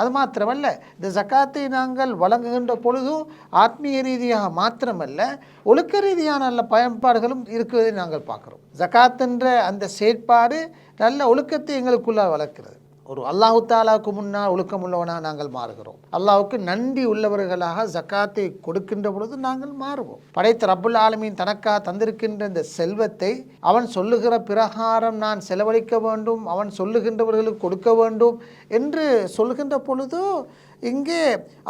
அது மாத்திரமல்ல இந்த ஜக்காத்தை நாங்கள் வழங்குகின்ற பொழுதும் ஆத்மீய ரீதியாக மாத்திரமல்ல ஒழுக்க ரீதியான நல்ல பயன்பாடுகளும் இருக்கிறதை நாங்கள் பார்க்குறோம். ஜக்காத்துன்ற அந்த செயற்பாடு நல்ல ஒழுக்கத்தை எங்களுக்குள்ள வளர்க்கிறது. ஒரு அல்லாஹு தாலாவுக்கு முன்னால் ஒழுக்கமுள்ளவனாக நாங்கள் மாறுகிறோம். அல்லாஹுக்கு நன்றி உள்ளவர்களாக ஜக்காத்தை கொடுக்கின்ற பொழுது நாங்கள் மாறுவோம். படைத்த ரப்புல் ஆலமின் தனக்காக தந்திருக்கின்ற இந்த செல்வத்தை அவன் சொல்லுகிற பிரகாரம் நான் செலவழிக்க வேண்டும் அவன் சொல்லுகின்றவர்களுக்கு கொடுக்க வேண்டும் என்று சொல்லுகின்ற பொழுது இங்கே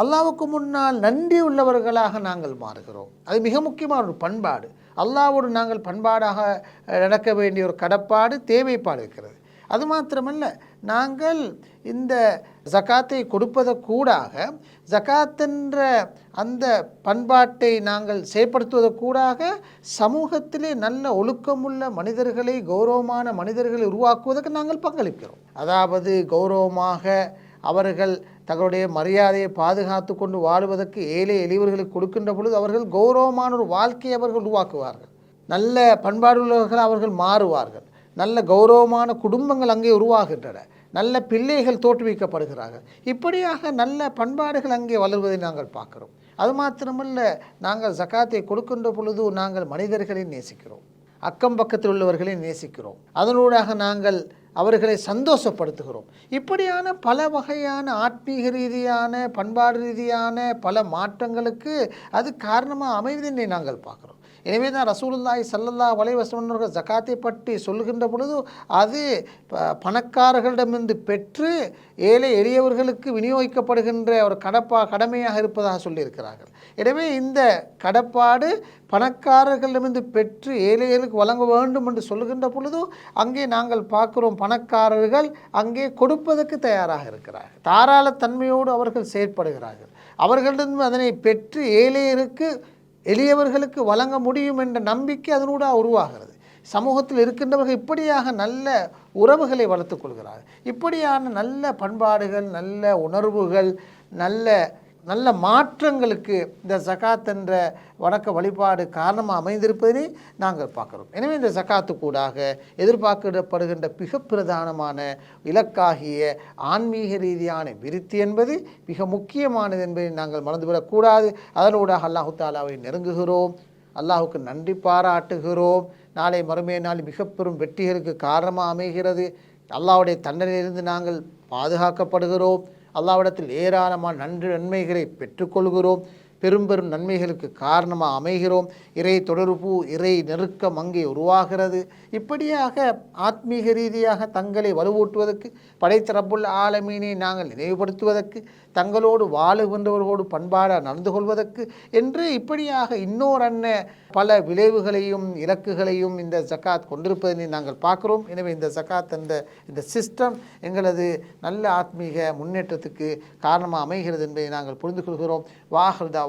அல்லாவுக்கு முன்னால் நன்றி உள்ளவர்களாக நாங்கள் மாறுகிறோம். அது மிக முக்கியமான ஒரு பண்பாடு. அல்லாவோடு நாங்கள் பண்பாடாக நடக்க வேண்டிய ஒரு கடப்பாடு தேவைப்பாடு இருக்கிறது. அது மாத்திரமல்ல நாங்கள் இந்த ஜகாத்தை கொடுப்பதை கூடாக ஜக்காத்தென்ற அந்த பண்பாட்டை நாங்கள் செயற்படுத்துவதற்கூடாக சமூகத்திலே நல்ல ஒழுக்கமுள்ள மனிதர்களை கௌரவமான மனிதர்களை உருவாக்குவதற்கு நாங்கள் பங்களிக்கிறோம். அதாவது கௌரவமாக அவர்கள் தங்களுடைய மரியாதையை பாதுகாத்து கொண்டு வாழுவதற்கு ஏழை எளியவர்களுக்கு கொடுக்கின்ற பொழுது அவர்கள் கௌரவமான ஒரு வாழ்க்கையை அவர்கள் உருவாக்குவார்கள். நல்ல பண்பாடுள்ளவர்கள் அவர்கள் மாறுவார்கள். நல்ல கௌரவமான குடும்பங்கள் அங்கே உருவாகின்றன. நல்ல பிள்ளைகள் தோற்றுவிக்கப்படுகிறார்கள். இப்படியாக நல்ல பண்பாடுகள் அங்கே வளர்வதை நாங்கள் பார்க்குறோம். அது மாத்திரமல்ல நாங்கள் ஜகாத்தை கொடுக்கின்ற பொழுது நாங்கள் மனிதர்களை நேசிக்கிறோம். அக்கம் பக்கத்தில் உள்ளவர்களை நேசிக்கிறோம். அதனூடாக நாங்கள் அவர்களை சந்தோஷப்படுத்துகிறோம். இப்படியான பல வகையான ஆத்மீக ரீதியான பண்பாடு ரீதியான பல மாற்றங்களுக்கு அது காரணமாக அமைவதை நாங்கள் பார்க்குறோம். எனவே தான் ரசூலுல்லாய் சல்லல்லா அலைஹி ஜக்காத்தை பற்றி சொல்லுகின்ற பொழுது அது ப- பணக்காரர்களிடமிருந்து பெற்று ஏழை எளியவர்களுக்கு விநியோகிக்கப்படுகின்ற ஒரு கடப்பா கடமையாக இருப்பதாக சொல்லியிருக்கிறார்கள். எனவே இந்த கடப்பாடு பணக்காரர்களிடமிருந்து பெற்று ஏழைகளுக்கு வழங்க வேண்டும் என்று சொல்லுகின்ற பொழுது அங்கே நாங்கள் பார்க்கிறோம் பணக்காரர்கள் அங்கே கொடுப்பதற்கு தயாராக இருக்கிறார்கள். தாராளத்தன்மையோடு அவர்கள் செயற்படுகிறார்கள். அவர்களிடம் அதனை பெற்று ஏழையருக்கு எளியவர்களுக்கு வழங்க முடியும் என்ற நம்பிக்கை அதனூடாக உருவாகிறது. சமூகத்தில் இருக்கின்றவர்கள் இப்படியாக நல்ல உறவுகளை வளர்த்துக் கொள்கிறார்கள். இப்படியான நல்ல பண்பாடுகள் நல்ல உணர்வுகள் நல்ல நல்ல மாற்றங்களுக்கு இந்த ஜகாத் என்ற வணக்க வழிபாடு காரணமாக அமைந்திருப்பதை நாங்கள் பார்க்குறோம். எனவே இந்த ஜகாத்து கூடாக எதிர்பார்க்கப்படுகின்ற மிக பிரதானமான இலக்காகிய ஆன்மீக ரீதியான விருத்தி என்பது மிக முக்கியமானது என்பதை நாங்கள் மறந்துவிடக்கூடாது. அதனூடாக அல்லாஹு தாலாவை நெருங்குகிறோம். அல்லாஹுக்கு நன்றி பாராட்டுகிறோம். நாளை மறுமைய நாள் மிக பெரும் வெற்றிகளுக்கு காரணமாக அமைகிறது. அல்லாவுடைய தண்டனையிலிருந்து நாங்கள் பாதுகாக்கப்படுகிறோம். அல்லாவிடத்தில் ஏராளமான நன்று நன்மைகளை பெற்றுக்கொள்கிறோம். பெரும் பெரும் நன்மைகளுக்கு காரணமாக அமைகிறோம். இறை தொடர்பு இறை நெருக்கம் அங்கே உருவாகிறது. இப்படியாக ஆத்மீக ரீதியாக தங்களை வலுவூட்டுவதற்கு படைத்தரப்புள் ஆலமீனை நாங்கள் நினைவுபடுத்துவதற்கு தங்களோடு வாழுகின்றவர்களோடு பண்பாடாக நடந்து கொள்வதற்கு என்று இப்படியாக இன்னொரு அண்ண பல விளைவுகளையும் இலக்குகளையும் இந்த ஜக்காத் கொண்டிருப்பதை நாங்கள் பார்க்குறோம். எனவே இந்த ஜக்காத் என்ற இந்த சிஸ்டம் எங்களது நல்ல ஆத்மீக முன்னேற்றத்துக்கு காரணமாக அமைகிறது என்பதை நாங்கள் புரிந்து கொள்கிறோம்.